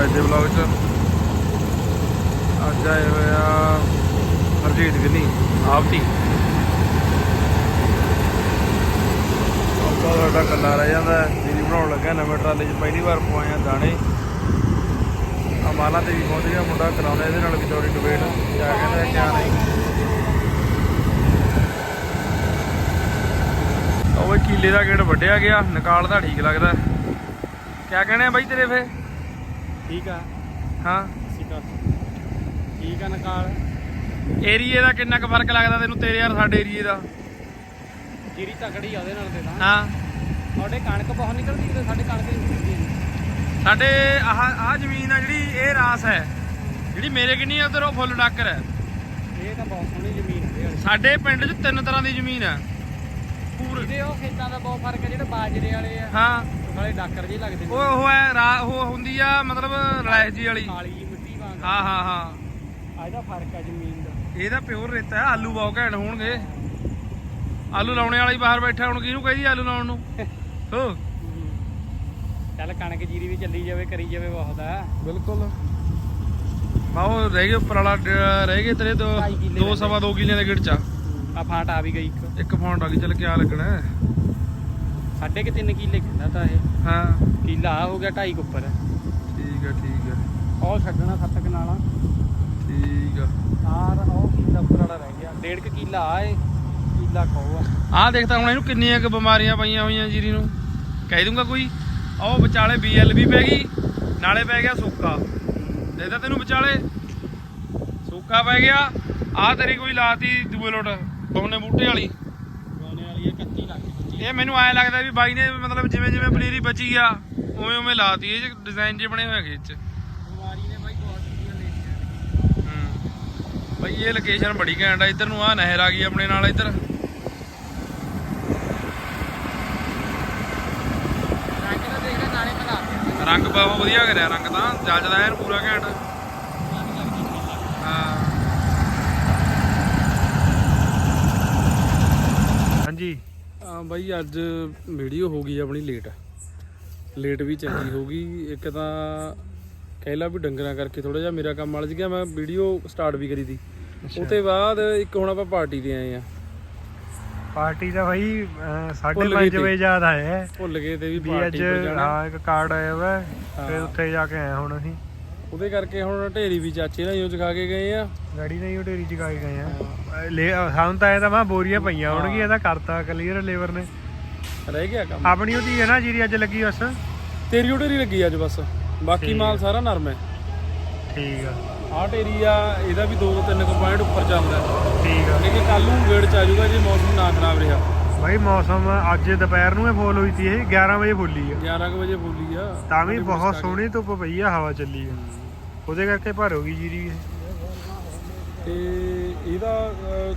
ਅੱਜ ਦੇ ਵਲੌਗ 'ਚ। ਅੱਜ ਆਏ ਹੋਇਆ ਹਰਜੀਤ ਗਿੰਨੀ ਆਪਤੀ ਆਪਾਂ ਸਾਡਾ ਕੱਲਾ ਰਹਿ ਜਾਂਦਾ ਦੀਦੀ ਬਣਾਉਣ ਲੱਗਾ ਨਵੇਂ ਟਰਾਲੇ 'ਚ, ਪਹਿਲੀ ਵਾਰ ਪਵਾਏ ਦਾਣੇ। ਅਮਾਲਾ ਮਾਲਾ ਤੇ ਵੀ ਪਹੁੰਚ ਗਿਆ ਮੁੰਡਾ, ਕਰਾਉਂਦਾ ਇਹਦੇ ਨਾਲ ਵੀ ਥੋੜੀ ਡਿਬੇਟ ਕਿਆ ਕਹਿੰਦਾ ਕਿਆ ਨਹੀਂ। ਉਹ ਕੀਲੇ ਦਾ ਗੇੜ ਵੱਢਿਆ ਗਿਆ, ਨਿਕਾਲਦਾ ਠੀਕ ਲੱਗਦਾ। ਕਿਆ ਕਹਿਣੇ ਆ ਬਾਈ ਤੇਰੇ ਫੇ ਠੀਕ ਆ? ਹਾਂ। ਸਿਕਾ ਠੀਕ ਆ ਨਕਾਲ। ਏਰੀਏ ਦਾ ਕਿੰਨਾ ਕੁ ਫ਼ਰਕ ਲੱਗਦਾ ਤੈਨੂੰ? ਤੇਰੇ ਯਾਰ ਸਾਡੇ ਏਰੀਏ ਦਾ। ਜੀਰੀ ਤਕੜੀ ਆ ਉਹਦੇ ਨਾਲ ਤੇ ਤਾਂ। ਹਾਂ। ਤੁਹਾਡੇ ਕਣਕ ਬਹੁਤ ਨਿਕਲਦੀ ਤੇ ਸਾਡੇ ਕਣਕ ਨਹੀਂ ਨਿਕਲਦੀ ਸਾਡੇ ਆਹ ਆਹ ਜ਼ਮੀਨ ਆ ਜਿਹੜੀ ਇਹ ਰਾਸ ਹੈ। ਜਿਹੜੀ ਮੇਰੇ ਕਿੰਨੀ ਆ ਉਧਰ ਉਹ ਫੁੱਲ ਡਾਕਰ ਹੈ। ਇਹ ਤਾਂ ਬਹੁਤ ਸੋਹਣੀ ਜ਼ਮੀਨ ਹੈ ਸਾਡੇ ਪਿੰਡ 'ਚ ਤਿੰਨ ਤਰ੍ਹਾਂ ਦੀ ਜ਼ਮੀਨ ਹੈ। ਪੂਰੇ ਉਹ ਖੇਤਾਂ ਦਾ ਬਹੁਤ ਫ਼ਰਕ ਹੈ ਜਿਹੜੇ ਬਾਜਰੇ ਵਾਲੇ ਆ। ਹਾਂ। ਨਾਲੇ ਡਾਕਰ ਜਿਹੇ ਲੱਗਦੇ ਉਹ ਉਹ ਹੈ ਰਾ ਉਹ ਹੁੰਦੀ ਆ ਮਤਲਬ ਰਲਾਇਸ਼ ਜੀ ਵਾਲੀ। ਕਾਲੀ ਜਿਹੀ ਮਿੱਟੀ ਵਾਂਗ। ਹਾਂ ਹਾਂ ਹਾਂ। ਆ ਇਹਦਾ ਫ਼ਰਕ ਆ ਜ਼ਮੀਨ ਦਾ। ਇਹਦਾ ਪਿਓਰ ਰੇਤਾ ਹੈ ਆਲੂ ਬਹੁਤ ਘੈਂਟ ਹੋਣਗੇ। ਆਲੂ ਲਾਉਣੇ ਵਾਲਾ ਹੀ ਬਾਹਰ ਬੈਠਾ ਹੁਣ ਕਿਹਨੂੰ ਕਹੀ ਆਲੂ ਲਾਉਣ ਨੂੰ? ਹੋ। ਚੱਲ ਕਣਕ ਜੀਰੀ ਵੀ ਚੱਲੀ ਜਾਵੇ ਕਰੀ ਜਾਵੇ ਬਹੁਤ ਆ। ਬਿਲਕੁਲ। ਬਾਹੋ ਰਹਿ ਗਏ ਉੱਪਰ ਵਾਲਾ ਡ- ਰਹਿ ਗਏ ਤੇਰੇ ਦੋ ਢਾਈ ਕਿੱਲੇ ਦੋ ਰਹਿ ਸਵਾ ਦੋ ਕਿੱਲਿਆਂ ਦੇ ਗੇੜ ਚ। ਆ। ਆ ਫਾਂਟ ਆ ਵੀ ਗਈ ਇੱਕ। ਇੱਕ ਫੌਂਟ ਆ ਗਈ ਚੱਲ ਕਿਆ ਲੱਗਣਾ ਹੈ। ਸਾਢੇ ਕਿ 3 ਕਿੱਲੇ ਕਹਿੰਦਾ ਤਾਂ ਇਹ। ਹਾਂ। ਕਿੱਲਾ ਆ ਹੋ ਗਿਆ 2.5 ਉੱਪਰ। ਠੀਕ ਹੈ ਠੀਕ ਹੈ ਉਹ ਛੱਡਣਾ ਸੱਤ ਕਨਾਲਾਂ। ਠੀਕ ਆ। ਆਰ ਉਹ ਕਿੱਲਾ ਉੱਪਰ ਵਾਲਾ ਰਹਿ ਗਿਆ। ਡੇਢ ਕੁ ਕਿੱਲਾ ਆ ਇਹ। ਕਿੱਲਾ ਕਹੋ ਆ। ਆਹ ਦੇਖਤਾ ਹੁਣ ਇਹਨੂੰ ਕਿੰਨੀਆਂ ਕੁ ਬਿਮਾਰੀਆਂ ਪਈਆਂ ਹੋਈਆਂ ਜੀਰੀ ਨੂੰ। ਕਹਿ ਦੂੰਗਾ ਕੋਈ ਉਹ ਵਿਚਾਲੇ ਬੀਐਲਬੀ ਪੈ ਗਈ ਨਾਲੇ ਪੈ ਗਿਆ ਸੁੱਕਾ। ਦੇਖਦਾ ਤੈਨੂੰ ਵਿਚਾਲੇ। ਸੁੱਕਾ ਪੈ ਗਿਆ। ਆਹ ਤੇਰੀ ਕੋਈ ਲਾਤੀ ਦੂਏ ਲੋਟ ਬੌਨੇ ਬੂਟੇ ਵਾਲੀ। ਗਾਉਣੇ ਵਾਲੀ ਇਹ 31 ਲੱਖ। ਦੀ ਇਹ ਮੈਨੂੰ ਐ ਲੱਗਦਾ ਵੀ ਬਾਈ ਨੇ ਮਤਲਬ ਜਿਵੇਂ ਜਿਵੇਂ ਪਨੀਰੀ ਬਚੀ ਆ ਉਵੇਂ ਉਵੇਂ ਲਾਤੀ ਇਹ ਡਿਜ਼ਾਈਨ ਜੇ ਬਣੇ ਹੋਏ ਚ। ਬਿਮਾਰੀ ਨੇ ਬਾਈ ਬਹੁਤ ਇਹ ਲੋਕੇਸ਼ਨ ਬੜੀ ਘੈਂਟ ਆ ਇੱਧਰ ਨੂੰ ਆ ਨਹਿਰ ਆ ਗਈ ਆਪਣੇ ਨਾਲ ਇੱਧਰ। ਰੰਗ ਤਾਂ ਦੇਖ ਲੈ ਨਾਲੇ ਮਿਲਾ ਦਿੱਤੇ ਰੰਗ ਬਹੁਤ ਵਧੀਆ ਕਰਿਆ ਰੰਗ ਤਾਂ ਜੱਜਦਾ ਐਨ ਪੂਰਾ ਘੈਂਟ ਹਾਂ ਹਾਂਜੀ ਆ ਬਾਈ ਅੱਜ ਵੀਡੀਓ ਹੋ ਗਈ ਆਪਣੀ ਲੇਟ ਲੇਟ ਵੀ ਚੰਗੀ ਹੋ ਗਈ। ਇੱਕ ਤਾਂ ਕਹਿਲਾ ਵੀ ਡੰਗਰਾਂ ਕਰਕੇ ਥੋੜਾ ਜਿਹਾ ਮੇਰਾ ਕੰਮ ਅਲਝ ਗਿਆ ਮੈਂ ਵੀਡੀਓ ਸਟਾਰਟ ਵੀ ਕਰੀ ਤੀ ਉਹ ਤੇ ਬਾਅਦ ਇੱਕ ਹੁਣ ਆਪਾਂ ਪਾਰਟੀ ਤੇ ਆਏ ਆ ਪਾਰਟੀ ਦਾ ਭਾਈ ਭੁੱਲ ਗਏ 5:30 ਤੇ। ਵਜੇ ਯਾਦ ਆਇਆ ਹੈ। ਭੁੱਲ ਗਏ ਤੇ ਵੀ ਪਾਰਟੀ ਤੇ ਜਾਣਾ। ਹਾਂ ਇੱਕ ਕਾਰਡ ਆਇਆ ਵਾ ਫਿਰ ਹਾਂ। ਉੱਥੇ ਜਾ ਕੇ ਆਏ ਹੁਣ ਅਸੀਂ। ਉਹਦੇ ਕਰਕੇ ਹੁਣ ਢੇਰੀ ਵੀ ਚਾਚੇ ਨਾਲ ਯੂਜ਼ ਖਾ ਕੇ ਗਏ ਆ। ਗਾੜੀ ਨਹੀਂ ਉਹ ਢੇਰੀ ਚ ਕਾ ਕੇ ਗਏ ਆ। ਲੈ ਸਾਨੂੰ ਤਾਂ ਤਾਂ ਮੈਂ ਬੋਰੀਆਂ ਪਈਆਂ ਹੋਣਗੀਆਂ ਇਹਦਾ ਕਰਤਾ ਕਲੀਅਰ ਲੇਬਰ ਨੇ। ਰਹਿ ਗਿਆ ਕੰਮ। ਆਪਣੀ ਉਹਦੀ ਹੈ ਨਾ ਜੀਰੀ ਅੱਜ ਲੱਗੀ ਬਸ। ਤੇਰੀ ਉਹ ਢੇਰੀ ਲੱਗੀ ਅੱਜ ਬਸ। ਬਾਕੀ ਮਾਲ ਸਾਰਾ ਨਰਮ ਹੈ। ਠੀਕ ਆ। ਆਹ ਢੇਰੀ ਆ ਇਹਦਾ ਵੀ 2 ਤੋਂ 3 ਕੁ ਪੁਆਇੰਟ ਉੱਪਰ ਚੱਲਦਾ ਠੀਕ ਆ। ਲੇਕਿਨ ਕੱਲ ਨੂੰ ਗੇੜ ਚ ਆ ਜਾਊਗਾ ਜੇ ਮੌਸਮ ਨਾ ਖਰਾਬ ਰਿਹਾ। ਭਾਈ ਮੌਸਮ ਅੱਜ ਦੁਪਹਿਰ ਨੂੰ ਇਹ ਫੁੱਲ ਹੋਈ ਸੀ ਇਹ 11 ਵਜੇ ਫੁੱਲੀ ਆ। 11 ਕੁ ਵਜੇ ਬੋਲੀ ਆ। ਤਾਂ ਵੀ ਬਹੁਤ ਸੋਹਣੀ ਧੁੱਪ ਪਈ ਆ ਹਵਾ ਚੱਲੀ ਆ। ਉਹਦੇ ਕਰਕੇ ਭਰ ਹੋ ਗਈ ਜੀਰੀ ਇਹ ਤੇ ਇਹਦਾ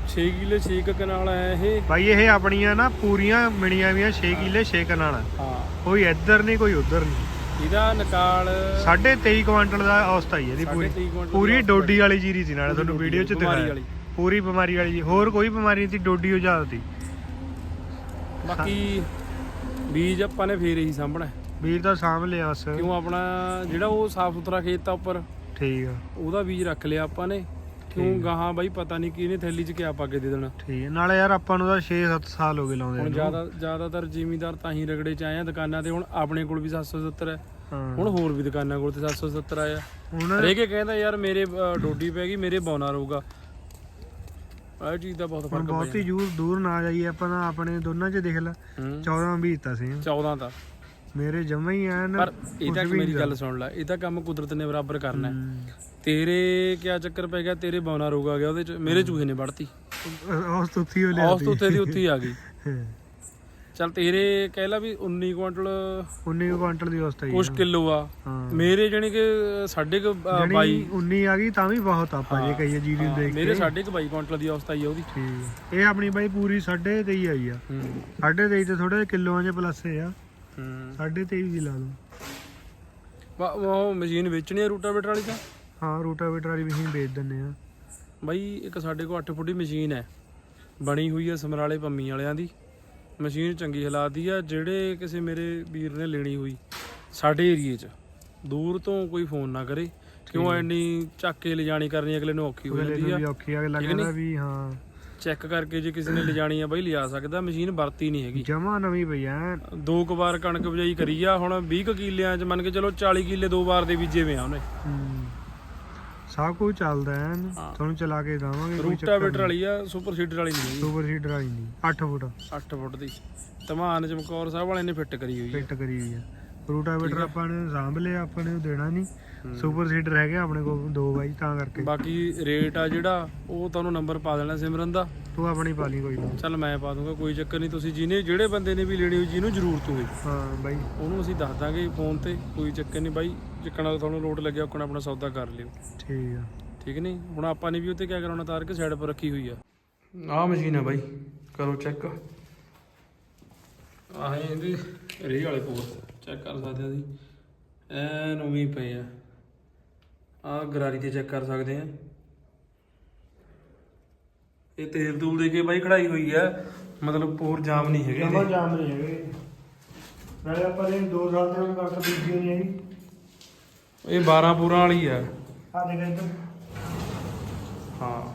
6 ਕਿੱਲੇ 6 ਕਨਾਲ ਹੈ ਇਹ। ਭਾਈ ਇਹ ਆਪਣੀਆਂ ਨਾ ਪੂਰੀਆਂ ਮਿਣੀਆਂ ਵੀਆਂ 6 ਕਿੱਲੇ 6 ਕਨਾਲ ਆ। ਹਾਂ। ਕੋਈ ਇੱਧਰ ਨਹੀਂ ਕੋਈ ਉੱਧਰ ਨਹੀਂ। ਇਹਦਾ ਨਿਕਾਲ ਸਾਢੇ 23 ਕੁਆਂਟਲ ਦਾ ਔਸਤ ਆਈ ਇਹਦੀ ਪੂਰੀ। ਪੂਰੀ ਡੋਡੀ ਵਾਲੀ ਜੀਰੀ ਸੀ ਨਾਲੇ ਤੁਹਾਨੂੰ ਵੀਡੀਓ 'ਚ ਦਿਖਾਇਆ। ਵਾਲੀ। ਪੂਰੀ ਬਿਮਾਰੀ ਵਾਲੀ ਜੀ। ਹੋਰ ਕੋਈ ਬਿਮਾਰੀ ਨਹੀਂ ਸੀ ਡੋਡੀ ਉਹ ਜ਼ਿਆਦਾ ਸੀ ਬਾਕੀ ਬੀਜ ਆਪਾਂ ਨੇ ਫੇਰ ਹੀ ਸਾਂਭਣਾ ਹੈ। ਵੀਰ ਦਾ ਸਾਂਭ ਲਿਆ ਬਸ। ਕਿਉਂ ਆਪਣਾ ਜਿਹੜਾ ਉਹ ਸਾਫ਼ ਸੁਥਰਾ ਖੇਤ ਆ ਉੱਪਰ ਠੀਕ ਆ। ਉਹਦਾ ਬੀਜ ਰੱਖ ਲਿਆ ਆਪਾਂ ਨੇ। ਕਿਉਂ ਗਾਹਾਂ ਬਾਈ ਪਤਾ ਨਹੀਂ ਕਿਹਨੇ ਥੈਲੀ 'ਚ ਕਿਆ ਪਾ ਕੇ ਦੇ ਦੇਣਾ। ਠੀਕ ਆ। ਨਾਲੇ ਯਾਰ ਆਪਾਂ ਨੂੰ ਤਾਂ 6-7 ਸਾਲ ਹੋ ਗਏ ਲਾਉਂਦੇ ਹੁਣ ਨੂੰ। ਜ਼ਿਆਦਾ ਜ਼ਿਆਦਾਤਰ ਜ਼ਿਮੀਂਦਾਰ ਤਾਂ ਹੀ ਰਗੜੇ 'ਚ ਆਏ ਆ ਦੁਕਾਨਾਂ ਤੇ ਹੁਣ ਆਪਣੇ ਕੋਲ ਵੀ 770 ਹੈ। ਹਾਂ। ਹੁਣ ਹੋਰ ਵੀ ਦੁਕਾਨਾਂ ਕੋਲ ਤੇ 770 ਆਇਆ। ਹੁਣ ਹਰੇਕ ਇਹ ਕਹਿੰਦਾ ਯਾਰ ਮੇਰੇ ਅ, ਡੋਡੀ ਪੈ ਗਈ ਮੇਰੇ ਬੌਨਾ ਰਹੂਗਾ। ਆਹ ਚੀਜ਼ ਦਾ ਬਹੁਤ ਹੁਣ ਫ਼ਰਕ ਬਹੁਤੀ ਪਿਆ ਦੂਰ ਦੂਰ ਨਾ ਜਾਈਏ ਆਪਾਂ ਤਾਂ ਆਪਣੇ ਦੋਨਾਂ 'ਚ ਦੇਖ ਲੈ ਹੂੰ। 14 20 ਤਾਂ ਸੀ। 14 ਤਾਂ ਮੇਰੇ ਜਮਾ ਹੀ ਐਨ ਪਰ ਇਹ ਤਾਂ ਕੁਛ ਵੀ ਮੇਰੀ ਗੱਲ ਸੁਣ ਲੈ ਇਹ ਤਾਂ ਕੰਮ ਕੁਦਰਤ ਨੇ ਬਰਾਬਰ ਕਰਨਾ ਹੈ। ਤੇਰੇ ਕਿਆ ਚੱਕਰ ਪੈ ਗਿਆ? ਤੇਰੇ ਬੌਨਾ ਰੋਗ ਆ ਗਿਆ ਉਹਦੇ ਚ ਮੇਰੇ ਚੂਹੇ ਨੇ ਵੜਤੀ। ਉਸ ਤੋਂ ਉੱਥੀ ਹੋ ਲਿਆ ਔਸਤ ਉੱਤੇ ਦੀ ਉੱਥੇ ਹੀ ਆ ਗਈ। ਚੱਲ ਤੇਰੇ ਕਹਿ ਲਾ ਵੀ 19 ਕੁਇੰਟਲ 19 ਕੁਆਂਟਲ ਦੀ ਔਸਤ ਆਈ ਕੁਛ ਕਿਲੋ ਆ। ਹਾਂ। ਮੇਰੇ ਜਾਨੀ ਕਿ ਸਾਢੇ ਕੁ ਅ, ਜਾਣੀ ਬਾਈ। 19 ਆ ਗਈ ਤਾਂ ਵੀ ਬਹੁਤ ਆਪਾਂ ਜੇ ਹਾਂ, ਕਹੀਏ ਜੀਰੀ ਨੂੰ ਹਾਂ, ਦੇਖ ਮੇਰੇ ਕੇ। ਸਾਢੇ ਕੁ ਬਾਈ ਕੁਇੰਟਲ ਦੀ ਔਸਤ ਆਈ ਆ ਉਹਦੀ। ਠੀਕ ਇਹ ਆਪਣੀ ਬਾਈ ਪੂਰੀ 23.5 ਆਈ ਆ। ਹੂੰ। 23.5 ਤੇ ਥੋੜੇ ਕਿਲੋਆਂ 'ਚ ਪਲੱਸ ਆ। ਹੂੰ। 23.5 ਦੀ ਲਾ ਲਓ। ਵਾ- ਉਹ ਮਸ਼ੀਨ ਵੇਚਣੀ ਆ ਰੂਟਾਵੇਟਰ ਵਾਲੀ ਤਾਂ? ਹਾਂ ਰੂਟਾਵੇਟਰ ਵਾਲੀ ਮਸ਼ੀਨ ਵੇਚ ਦਿੰਨੇ ਆ। ਬਾਈ ਇੱਕ ਸਾਡੇ ਕੋਲ 8 ਫੁੱਟੀ ਮਸ਼ੀਨ ਹੈ। ਬਣੀ ਹੋਈ ਹੈ ਸਮਰਾਲੇ ਪੰਮੀ ਵਾਲਿਆਂ ਦੀ। ਮਸ਼ੀਨ ਚੰਗੀ ਹਾਲਾਤ ਦੀ ਆ ਜਿਹੜੇ ਕਿਸੇ ਮੇਰੇ ਵੀਰ ਨੇ ਲੈਣੀ ਹੋਈ ਸਾਡੇ ਏਰੀਏ 'ਚ। ਦੂਰ ਤੋਂ ਕੋਈ ਫੋਨ ਨਾ ਕਰੇ। ਕਿਉਂ ਐਨੀ ਚੱਕ ਕੇ ਲਿਜਾਣੀ ਕਰਨੀ ਅਗਲੇ ਨੂੰ ਔਖੀ ਹੋ ਜਾਂਦੀ ਆ। ਔਖੀ ਆ ਲੱਗਦਾ? ਵੀ ਹਾਂ। ਚੈੱਕ ਕਰਕੇ ਜੇ ਕਿਸੇ ਨੇ ਲਿਜਾਣੀ ਆ ਬਾਈ ਲਿਆ ਸਕਦਾ ਮਸ਼ੀਨ ਵਰਤੀ ਨਹੀਂ ਹੈਗੀ। ਜਮਾ ਨਵੀਂ ਪਈ ਐ। ਦੋ ਕੁ ਵਾਰ ਕਣਕ ਬਜਾਈ ਕਰੀ ਆ ਹੁਣ 20 ਕੁ ਕਿੱਲਿਆਂ ਚ ਮੰਨ ਕੇ ਚਲੋ 40 ਕਿੱਲੇ ਦੋ ਵਾਰ ਦੇ ਬੀਜੇ ਵੇ ਆ ਉਹਨੇ। ਹੂੰ। ਸਭ ਕੁਝ ਚੱਲਦਾ ਹਾਂ। ਤੁਹਾਨੂੰ ਚਲਾ ਕੇ ਦਵਾਂਗੇ ਰੂਟਾਵੇਟਰ ਵਾਲੀ ਆ ਸੁਪਰ ਸੀਡਰ ਵਾਲੀ ਨਹੀਂ ਸੁਪਰ ਸੀਡਰ ਵਾਲੀ ਨਹੀਂ 8 ਫੁੱਟ। 8 ਫੁੱਟ ਦੀ। ਧਮਾਨ ਚਮਕੌਰ ਸਾਹਿਬ ਵਾਲੇ ਨੇ ਫਿੱਟ ਕਰੀ ਹੋਈ ਆ। ਫਿੱਟ ਕਰੀ ਹੋਈ ਆ। ਰੂਟਾਵੇਟਰ ਆਪਾਂ ਨੇ ਸਾਂਭ ਲਿਆ ਆਪਾਂ ਨੇ ਉਹ ਦੇਣਾ ਨਹੀਂ। ਸੁਪਰ ਸੀਡਰ ਹੈਗੇ ਆਪਣੇ ਕੋਲ ਦੋ ਬਾਈ ਤਾਂ ਕਰਕੇ। ਬਾਕੀ ਰੇਟ ਆ ਜਿਹੜਾ ਉਹ ਤੁਹਾਨੂੰ ਨੰਬਰ ਪਾ ਦੇਣਾ ਸਿਮਰਨ ਦਾ। ਤੂੰ ਆਪਣੀ ਪਾ ਲਈ ਕੋਈ ਨਾ। ਚੱਲ ਮੈਂ ਪਾ ਦੂੰਗਾ ਕੋਈ ਚੱਕਰ ਨਹੀਂ ਤੁਸੀਂ ਜਿਹਨੇ ਜਿਹੜੇ ਬੰਦੇ ਨੇ ਵੀ ਲੈਣੀ ਹੋਈ ਜਿਹਨੂੰ ਜ਼ਰੂਰਤ ਹੋਵੇ ਹਾਂ ਬਾਈ। ਉਹਨੂੰ ਅਸੀਂ ਦੱਸ ਦਾਂਗੇ ਫੋਨ ਤੇ ਕੋਈ ਚੱਕਰ ਨਹੀਂ ਬਾਈ ਜਿੱਕਣਾ ਤੁਹਾਨੂੰ ਲੋਡ ਲੱਗਿਆ ਉਕਣਾ ਆਪਣਾ ਸੌਦਾ ਕਰ ਲਿਓ। ਠੀਕ ਆ। ਠੀਕ ਨਹੀਂ ਹੁਣ ਆਪਾਂ ਨੇ ਵੀ ਉੱਤੇ ਕਿਆ ਕਰਾਉਣਾ ਤਾਰ ਕੇ ਸਾਈਡ ਪਰ ਰੱਖੀ ਹੋਈ ਆ। ਆਹ ਮਸ਼ੀਨ ਆ ਬਾਈ ਕਰੋ ਚੈੱਕ ਆਹ ਇਹਦੇ ਰੇ ਵਾਲੇ ਪੋਰ। ਚੈੱਕ ਕਰ ਸਕਦੇ ਆ ਜੀ ਐਨ ਉਵੇਂ ਹੀ ਪਏ ਆ। ਆਹ ਗਰਾਰੀ ਤੇ ਚੈੱਕ ਕਰ ਸਕਦੇ ਆ। ਇਹ ਤੇਲ ਤੂਲ ਦੇ ਕੇ ਬਾਈ ਖੜਾਈ ਹੋਈ ਆ। ਮਤਲਬ ਪੋਰ ਜਾਮ ਨਹੀਂ ਹੈਗੇ ਜਮਾ। ਜਾਮ ਨਹੀਂ ਹੈਗੇ। ਨਾਲੇ ਆਪਾਂ ਨੇ 2 ਸਾਲ ਤੇ ਹੁਣ ਕੱਟ ਬੀਜੀ ਨਹੀਂ ਹੈਗੀ। ਇਹ 12 ਪੂਰਾਂ ਵਾਲੀ ਆ। ਆ ਦੇਖ ਇੱਧਰ। ਹਾਂ।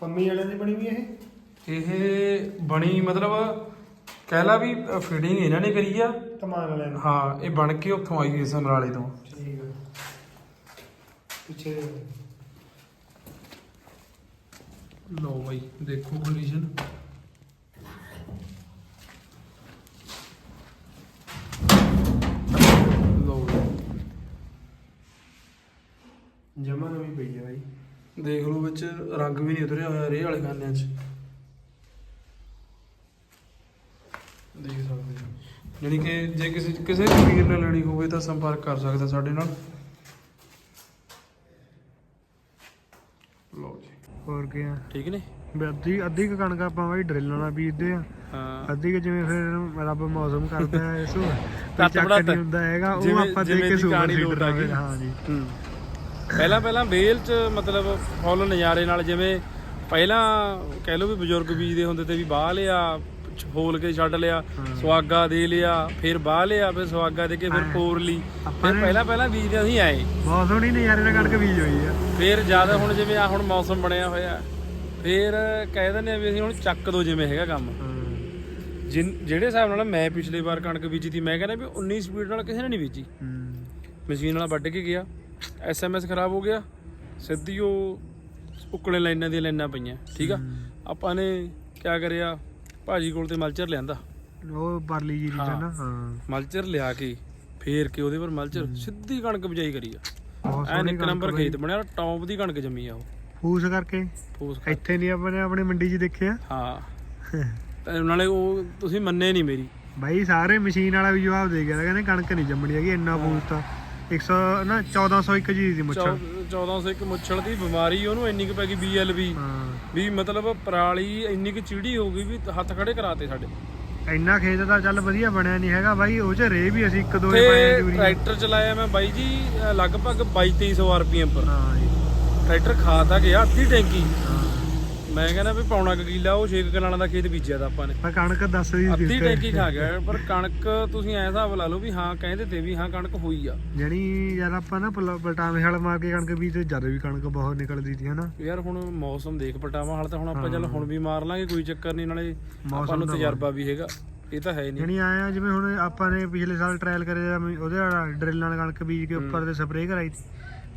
ਪੰਮੀ ਵਾਲਿਆਂ ਦੀ ਬਣੀ ਵੀ ਇਹ। ਇਹ ਬਣੀ ਮਤਲਬ ਕਹਿ ਲਾ ਵੀ ਫੀਡਿੰਗ ਇਹਨਾਂ ਨੇ ਕਰੀ ਆ। ਕਮਾਨ ਵਾਲਿਆਂ ਹਾਂ ਇਹ ਬਣ ਕੇ ਉੱਥੋਂ ਆਈ ਹੋਈ ਸਮਰਾਲੇ ਤੋਂ। ਠੀਕ ਆ। ਪਿੱਛੇ ਲਓ ਬਾਈ ਦੇਖੋ ਕੰਡੀਸ਼ਨ ਜਮਾ ਨਵੀਂ ਪਈ ਹੈ ਬਾਈ। ਦੇਖ ਲਓ ਵਿੱਚ ਰੰਗ ਵੀ ਨਹੀਂ ਉਤਰਿਆ ਹੋਇਆ ਰੇਹ ਵਾਲੇ ਖਾਨਿਆਂ 'ਚ। ਦੇਖ ਸਕਦੇ ਹੋ। ਜਾਣੀ ਕਿ ਜੇ ਕਿਸੇ ਕਿਸੇ ਵੀ ਵੀਰ ਨੇ ਲੈਣੀ ਹੋਵੇ ਤਾਂ ਸੰਪਰਕ ਕਰ ਸਕਦਾ ਸਾਡੇ ਨਾਲ। ਲਓ ਜੀ। ਹੋਰ ਕੀ ਆ? ਠੀਕ ਨੇ? ਵੀ ਅੱਧੀ ਅੱਧੀ ਕੁ ਕਣਕ ਆਪਾਂ ਬਾਈ ਡਰਿੱਲ ਨਾਲ ਬੀਜਦੇ ਆ। ਹਾਂ। ਅੱਧੀ ਕੁ ਜਿਵੇਂ ਫਿਰ ਰੱਬ ਮੌਸਮ ਕਰਦਾ ਹੈ ਇਸ ਨੂੰ। ਚੱਕ। ਨਹੀਂ ਹੁੰਦਾ ਹੈਗਾ ਉਹ ਆਪਾਂ ਦੇਖ ਕੇ ਸੁਪਰ ਸੀਡਰ। ਹਾਂ ਜੀ। ਪਹਿਲਾਂ ਪਹਿਲਾਂ ਵੇਲ ਚ ਮਤਲਬ ਫੁੱਲ ਨਜ਼ਾਰੇ ਨਾਲ ਜਿਵੇਂ ਪਹਿਲਾਂ ਕਹਿ ਲਓ ਵੀ ਬਜ਼ੁਰਗ ਬੀਜਦੇ ਹੁੰਦੇ ਤੇ ਵੀ ਬਾਹ ਲਿਆ ਫੋਲ ਕੇ ਛੱਡ ਲਿਆ। ਸੁਆਗਾ ਦੇ ਲਿਆ ਫਿਰ ਬਾਹ ਲਿਆ ਫਿਰ ਸੁਆਗਾ ਦੇ ਕੇ ਫਿਰ। ਪੋਰ ਲਈ। ਫਿਰ ਪਹਿਲਾਂ ਪਹਿਲਾਂ ਬੀਜਦੇ ਅਸੀਂ ਆਏ। ਬਹੁਤ ਸੋਹਣੀ ਨਜ਼ਾਰੇ ਨਾਲ ਕਣਕ ਬੀਜ ਹੋਈ ਆ। ਫਿਰ ਜ਼ਿਆਦਾ ਹੁਣ ਜਿਵੇਂ ਆ ਹੁਣ ਮੌਸਮ ਬਣਿਆ ਹੋਇਆ ਫਿਰ ਕਹਿ ਦਿੰਦੇ ਆ ਵੀ ਅਸੀਂ ਹੁਣ ਚੱਕ ਦੋ ਜਿਵੇਂ ਹੈਗਾ ਕੰਮ। ਜਿਹੜੇ ਹਿਸਾਬ ਨਾਲ ਮੈਂ ਪਿਛਲੀ ਵਾਰ ਕਣਕ ਬੀਜੀ ਤੀ ਮੈਂ ਕਹਿੰਦਾ ਵੀ 19 ਸਪੀਡ ਨਾਲ ਕਿਸੇ ਨੇ ਨਹੀਂ ਬੀਜੀ। ਮਸ਼ੀਨ ਨਾਲ ਵੱਢ ਕੇ ਗਿਆ ਐਸਐਮਐਸ ਖਰਾਬ ਹੋ ਗਿਆ ਸਿੱਧੀ ਉਹ ਉਕਲੇ ਲਾਈਨਾਂ ਦੀਆਂ ਲਾਈਨਾਂ ਪਈਆਂ ਠੀਕ ਆ। ਆਪਾਂ ਨੇ ਕਿਆ ਕਰਿਆ? ਭਾਜੀ ਕੋਲ ਤੇ ਮਲਚਰ ਲਿਆਂਦਾ। ਉਹ ਪਰਲੀ ਜੀ। ਦੀ ਨਾ ਹਾਂ। ਮਲਚਰ ਲਿਆ ਕੇ ਫੇਰ ਕੇ ਉਹਦੇ ਪਰ ਮਲਚਰ ਸਿੱਧੀ ਕਣਕ ਬਜਾਈ ਕਰੀ ਆ। ਬਹੁਤ ਐਨ ਸੋਹਣੀ ਇੱਕ ਕਣਕ ਨੰਬਰ ਬਈ। ਖੇਤ ਬਣਿਆ ਟੌਪ ਦੀ ਕਣਕ ਜੰਮੀ ਆ ਉਹ। ਫੂਸ ਕਰਕੇ? ਫੂਸ ਖਾ- ਇੱਥੇ ਨਹੀਂ ਆਪਾਂ ਨੇ ਆਪਣੀ ਮੰਡੀ 'ਚ ਦੇਖਿਆ? ਹਾਂ। ਤੇ ਨਾਲੇ ਉਹ ਤੁਸੀਂ ਮੰਨੇ ਨਹੀਂ ਮੇਰੀ। ਬਾਈ ਸਾਰੇ ਮਸ਼ੀਨ ਵਾਲਾ ਵੀ ਜਵਾਬ ਦੇ ਗਿਆ ਕਹਿੰਦੇ ਕਣਕ ਨਹੀਂ ਜੰਮਣੀ ਹੈਗੀ ਇੰਨਾ ਫੂਸ ਤਾਂ। 100 ਨਾ 1401 ਜੀ ਦੀ ਮੁੱਛਾਂ। 1401 ਮੁੱਛਲ ਦੀ ਬਿਮਾਰੀ ਉਹਨੂੰ ਇੰਨੀ ਕੁ ਪੈ ਗਈ ਬੀਐਲਬੀ ਹਾਂ। ਵੀ ਮਤਲਬ ਪਰਾਲੀ ਇੰਨੀ ਕੁ ਚੀੜੀ ਹੋ ਗਈ ਵੀ ਹੱਥ ਖੜੇ ਕਰਾਤੇ ਸਾਡੇ। ਇੰਨਾ ਖੇਤ ਦਾ ਚੱਲ ਵਧੀਆ ਬਣਿਆ ਨਹੀਂ ਹੈਗਾ ਬਾਈ ਉਹ ਚ ਰੇ ਵੀ ਅਸੀਂ ਇੱਕ ਦੋ ਹੀ ਪਾਏ ਆ ਤੇ ਜੂਰੀ ਟਰੈਕਟਰ ਚਲਾਇਆ ਮੈਂ ਬਾਈ ਜੀ ਲਗਭਗ 2200 ਆਰਪੀਐਮ ਪਰ। ਹਾਂ ਜੀ। ਟਰੈਕਟਰ ਖਾ ਤਾਂ ਗਿਆ ਅੱਧੀ ਟੈਂਕੀ। ਮੈਂ ਕਹਿੰਦਾ ਵੀ ਪੌਣਾ ਕੁ ਕਿੱਲਾ ਉਹ 6 ਕਿੱਲਾਂ ਦਾ ਖੇਤ ਬੀਜਿਆ ਤਾਂ ਆਪਾਂ ਨੇ। ਪਰ ਕਣਕ ਦੱਸ ਦੀ ਅੱਧੀ ਟੈਂਕੀ ਖਾ ਗਿਆ ਪਰ ਕਣਕ ਤੁਸੀਂ ਐ ਹਿਸਾਬ ਲਾ ਲਓ ਵੀ ਹਾਂ ਕਹਿੰਦੇ ਤੇ ਵੀ ਹਾਂ ਕਣਕ ਹੋਈ ਆ। ਜਣੀ ਯਾਰ ਆਪਾਂ ਨਾ ਪਲਟਾਵੇਂ ਹਲ ਮਾਰ ਕੇ ਕਣਕ ਵੀ ਤੇ ਜਦ ਵੀ ਕਣਕ ਬਹੁਤ ਨਿਕਲਦੀ ਸੀ ਹਨਾ। ਯਾਰ ਹੁਣ ਮੌਸਮ ਦੇਖ ਪਟਾਵਾ ਹਾਲ ਤਾਂ ਹੁਣ ਆਪਾਂ ਚੱਲ ਹੁਣ ਵੀ ਮਾਰ ਲਾਂਗੇ ਕੋਈ ਚੱਕਰ ਨਹੀਂ ਨਾਲੇ ਆਪਾਂ ਮੌਸਮ ਨੂੰ ਤਜਰਬਾ ਵੀ ਹੈਗਾ ਇਹ ਤਾਂ ਹੈ ਨਹੀਂ। ਜਣੀ ਆਇਆ ਜਿਵੇਂ ਹੁਣ ਆਪਾਂ ਨੇ ਪਿਛਲੇ ਸਾਲ ਟ੍ਰਾਇਲ ਕਰਿਆ ਉਹਦੇ ਵਾਲਾ ਡਰਿਲ ਨਾਲ ਕਣਕ ਬੀਜ ਕੇ ਉੱਪਰ ਤੇ ਸਪਰੇਅ ਕਰਾਈ ਸੀ।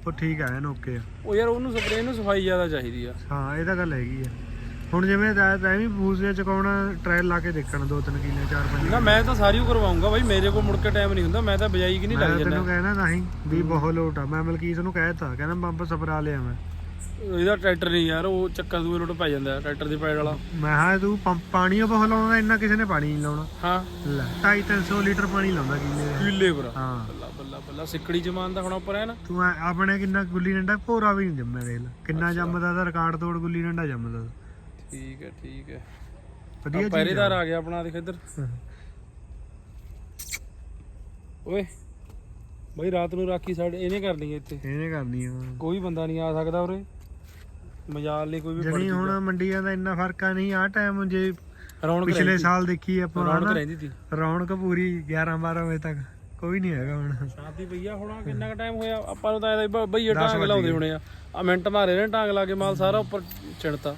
ਉਹ ਠੀਕ ਆ ਐਨ ਓਕੇ ਆ। ਉਹ ਯਾਰ ਉਹਨੂੰ ਸਪਰੇਅ ਨੂੰ ਸਫ਼ਾਈ ਜ਼ਿਆਦਾ ਚਾਹੀਦੀ ਆ। ਹਾਂ ਇਹ ਤਾਂ ਗੱਲ ਹੈਗੀ ਆ। ਹੁਣ ਜਿਵੇਂ ਤਾਂ ਵੀ ਦੇ ਚਕਾਉਣਾ ਟ੍ਰਾਇਲ ਲਾ ਕੇ ਦੇਖਣ ਦੋ ਤਿੰਨ ਕਿੱਲੇ ਚਾਰ ਪੰਜ ਨਾ ਮੈਂ ਤਾਂ ਸਾਰੀ ਉਹ ਕਰਵਾਉਂਗਾ ਬਾਈ ਮੇਰੇ ਕੋਲ ਮੁੜ ਕੇ ਟਾਈਮ ਨਹੀਂ ਹੁੰਦਾ ਮੈਂ ਤਾਂ ਬਜਾਈ ਕਿ ਨਹੀਂ ਮੈਂ ਲੱਗ ਤੈਨੂੰ ਜਾਂਦਾ ਕਹਿਣਾ ਨਹੀਂ ਵੀ ਬਹੁਤ ਲੋਟ ਆ। ਮੈਂ ਮਲਕੀਤ ਨੂੰ ਕਹਿਤਾ ਕਹਿੰਦਾ ਬੰਬ ਸਪਰਾ ਲਿਆ ਮੈਂ। ਇਹਦਾ ਟਰੈਕਟਰ ਨਹੀਂ ਯਾਰ ਉਹ ਚੱਕਰ ਦੂਏ ਲੋਟ ਪੈ ਜਾਂਦਾ ਟਰੈਕਟਰ ਦੇ ਪੈਡ ਵਾਲਾ। ਮੈਂ ਹਾਂ ਤੂੰ ਪੰਪ ਪਾਣੀ ਉਹ ਬਹੁਤ ਇੰਨਾ ਕਿਸੇ ਨੇ ਪਾਣੀ ਨਹੀਂ ਲਾਉਣਾ। ਹਾਂ। ਲੈ 250 ਲੀਟਰ ਪਾਣੀ ਲਾਉਂਦਾ ਦੇ। ਕਿੱਲੇ ਪਰ ਹਾਂ। ਬੱਲਾ ਬੱਲਾ ਬੱਲਾ ਸਿੱਕੜੀ ਜਮਾਨ ਦਾ ਹੁਣ ਉੱਪਰ ਹੈ ਨਾ। ਤੂੰ ਐ- ਆਪਣੇ ਕਿੰਨਾ ਗੁੱਲੀ ਡੰਡਾ ਭੋਰਾ ਵੀ ਨਹੀਂ ਜੰਮਿਆ ਦੇਖ ਲੈ। ਕਿੰਨਾ ਜੰਮਦਾ ਦਾ ਰਿਕਾਰਡ ਤੋੜ ਗੁੱਲੀ ਡੰਡਾ ਜੰਮਦਾ। ਤਾ। ਠੀਕ ਹੈ ਠੀਕ ਹੈ। ਵਧੀਆ ਆ ਚੀਜ਼ ਪਹਿਰੇਦਾਰ ਆ ਗਿਆ ਆਪਣਾ ਦੇਖ ਇੱਧਰ। ਓਏ। ਬਈ ਰਾਤ ਨੂੰ ਰਾਖੀ ਸਾਡੇ ਇਹਨੇ ਕਰਨੀ ਹੈ ਇੱਥੇ। ਇਹਨੇ ਕਰਨੀ ਆ। ਕੋਈ ਬੰਦਾ ਨਹੀਂ ਆ ਸਕਦਾ ਉਰੇ। ਮਜਾਲ ਨਹੀਂ ਕੋਈ ਵੀ ਜਣੀ ਹੁਣ ਮੰਡੀਆਂ ਦਾ ਇੰਨਾ ਫ਼ਰਕ ਆ ਨਹੀਂ ਆ ਟਾਈਮ ਜੇ ਰੌਣਕ ਪਿਛਲੇ ਸਾਲ ਦੇਖੀ ਆਪਾਂ ਰੌਣਕ ਰਹਿੰਦੀ ਸੀ। ਰੌਣਕ ਪੂਰੀ 11 12 ਵਜੇ ਤੱਕ ਕੋਈ ਨਹੀਂ ਹੈਗਾ ਹੁਣ। ਸ਼ਾਂਤੀ ਪਈਆ ਹੁਣ ਕਿੰਨਾ ਕ ਟਾਈਮ ਹੋਇਆ? ਆਪਾਂ ਨੂੰ ਤਾਂ ਬਈਏ ਦਸ ਟਾਂਗ ਲਾਉਂਦੇ। ਹੋਣੇ ਆ। ਆ ਮਿੰਟ ਮਾਰੇ ਨੇ ਟਾਂਗ ਲਾ ਕੇ ਮਾਲ ਸਾਰਾ ਉੱਪਰ ਚਿਣਤਾ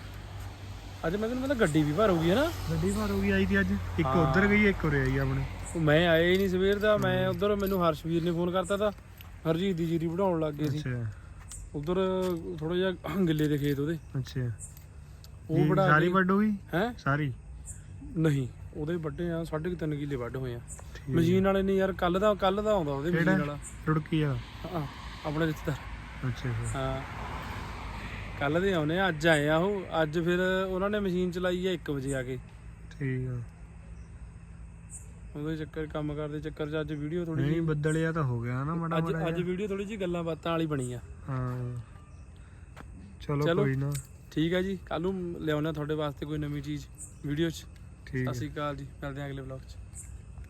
ਅੱਜ ਮੈਂ ਤੈਨੂੰ ਪਤਾ ਗੱਡੀ ਵੀ ਭਰ ਹੋਊਗੀ ਹੈ ਨਾ ਗੱਡੀ ਭਰ ਹੋ ਗਈ ਆਈ ਦੀ ਅੱਜ। ਇੱਕ। ਉਧਰ ਗਈ ਇੱਕ ਉਰੇ ਆਈ ਆਪਣੇ। ਉਹ ਮੈਂ ਆਇਆ ਹੀ ਨਹੀਂ ਸਵੇਰ ਦਾ ਮੈਂ ਉਧਰ ਮੈਨੂੰ ਹਰਸ਼ਵੀਰ ਨੇ ਫੋਨ ਕਰਤਾ ਤਾ ਹਰਜੀਤ ਦੀ ਜੀਰੀ ਵਢਾਉਣ ਲੱਗ ਗਏ ਸੀ। ਅੱਛਾ। ਉਧਰ ਥੋੜਾ ਜਿਹਾ ਗਿੱਲੇ ਦੇ ਖੇਤ ਉਹਦੇ। ਅੱਛਾ। ਉਹ ਵਢਾ ਸਾਰੀ ਵੱਡ ਹੋ ਗਈ? ਹੈਂ? ਸਾਰੀ? ਨਹੀਂ ਉਹਦੇ ਵੱਡੇ ਆ ਸਾਢੇ ਕੁ ਤਿੰਨ ਕਿੱਲੇ ਵੱਢ ਹੋਏ ਆ। ਮਸ਼ੀਨ ਵਾਲੇ ਨੇ ਯਾਰ ਕੱਲ ਦਾ ਕੱਲ ਦਾ ਆਉਂਦਾ ਉਹਦੇ? ਮਸ਼ੀਨ ਵਾਲਾ। ਰੁੜਕੀ ਆ ਹਾਂ ਆਪਣੇ ਰਿਸ਼ਤੇਦਾਰ। ਅੱਛਾ ਹਾਂ। ਕੱਲ ਦੇ ਆਉਨੇ ਆ ਅੱਜ ਆਏ ਆ ਉਹ। ਅੱਜ ਫਿਰ ਉਹਨਾਂ ਨੇ ਮਸ਼ੀਨ ਚਲਾਈ ਆ 1 ਵਜੇ ਆ ਕੇ। ਠੀਕ ਆ। ਉਹਦੇ ਚੱਕਰ ਕੰਮ ਕਰਦੇ ਚੱਕਰ 'ਚ ਅੱਜ ਵੀਡੀਓ ਥੋੜੀ ਨਹੀਂ ਬੱਦਲਿਆ ਤਾਂ ਹੋ ਗਿਆ ਨਾ ਮਾੜਾ ਅੱਜ ਮਾੜਾ ਅੱਜ। ਵੀਡੀਓ ਥੋੜੀ ਜਿਹੀ ਗੱਲਾਂ ਬਾਤਾਂ ਵਾਲੀ ਬਣੀ ਆ। ਹਾਂ। ਚਲੋ। ਕੋਈ ਨਾ। ਠੀਕ ਹੈ ਜੀ। ਕੱਲ ਨੂੰ ਲਿਆਉਣਾ ਤੁਹਾਡੇ ਵਾਸਤੇ ਕੋਈ ਨਵੀਂ ਚੀਜ਼ ਵੀਡੀਓ 'ਚ। ਠੀਕ ਸਤਿ ਸ਼੍ਰੀ ਅਕਾਲ ਜੀ। ਮਿਲਦੇ ਹਾਂ ਅਗਲੇ ਵਲੌਗ 'ਚ।